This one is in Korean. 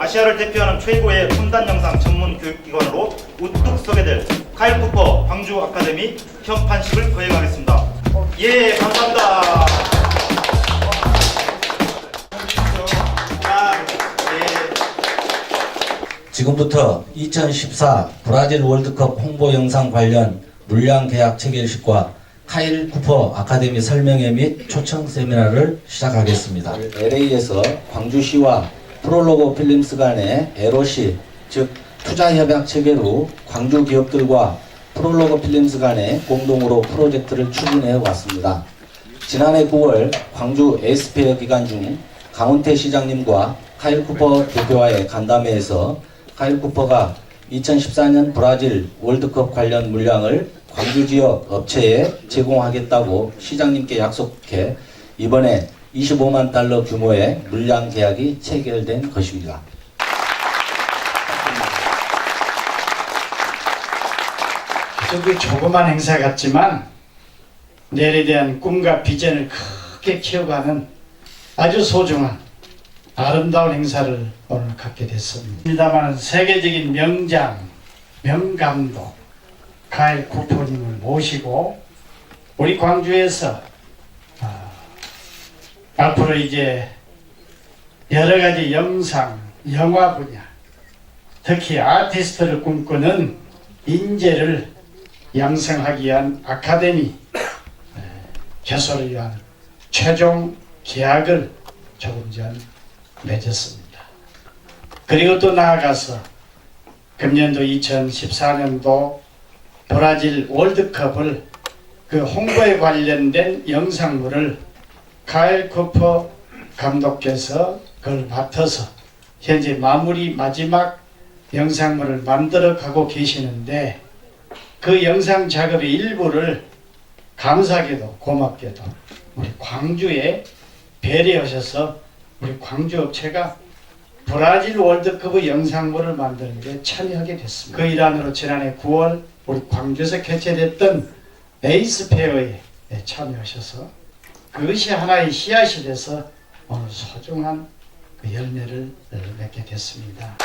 아시아를 대표하는 최고의 첨단 영상 전문 교육기관으로 우뚝 서게 될 카일 쿠퍼 광주 아카데미 현판식을 거행하겠습니다. 예, 감사합니다. 지금부터 2014 브라질 월드컵 홍보 영상 관련 물량 계약 체결식과 카일 쿠퍼 아카데미 설명회 및 초청 세미나를 시작하겠습니다. LA에서 광주시와 프롤로고 필름스 간의 LOC 즉 투자 협약 체결 후 광주 기업들과 프롤로고 필름스 간에 공동으로 프로젝트를 추진해 왔습니다. 지난해 9월 광주 에스페어 기간 중 강훈태 시장님과 카일 쿠퍼 대표와의 간담회에서 카일 쿠퍼가 2014년 브라질 월드컵 관련 물량을 광주 지역 업체에 제공하겠다고 시장님께 약속해 이번에 25만 달러 규모의 물량 계약이 체결된 것입니다. 저도 조그만 행사 같지만 내일에 대한 꿈과 비전을 크게 키워가는 아주 소중한 아름다운 행사를 오늘 갖게 됐습니다만 세계적인 명장, 명감독 가일 쿠퍼님을 모시고 우리 광주에서 아, 앞으로 이제 여러 가지 영상, 영화 분야 특히 아티스트를 꿈꾸는 인재를 양성하기 위한 아카데미 에, 개설을 위한 최종 계약을 조금 전 맺었습니다. 그리고 또 나아가서 금년도 2014년도 브라질 월드컵을 그 홍보에 관련된 영상물을 카일 쿠퍼 감독께서 그걸 맡아서 현재 마무리 마지막 영상물을 만들어 가고 계시는데 그 영상 작업의 일부를 감사하게도 고맙게도 우리 광주에 배려하셔서 우리 광주 업체가 브라질 월드컵의 영상물을 만드는 데 참여하게 됐습니다. 그 일환으로 지난해 9월 우리 광주에서 개최됐던 에이스 페어에 참여하셔서 그것이 하나의 씨앗이 돼서 오늘 소중한 그 열매를 맺게 됐습니다.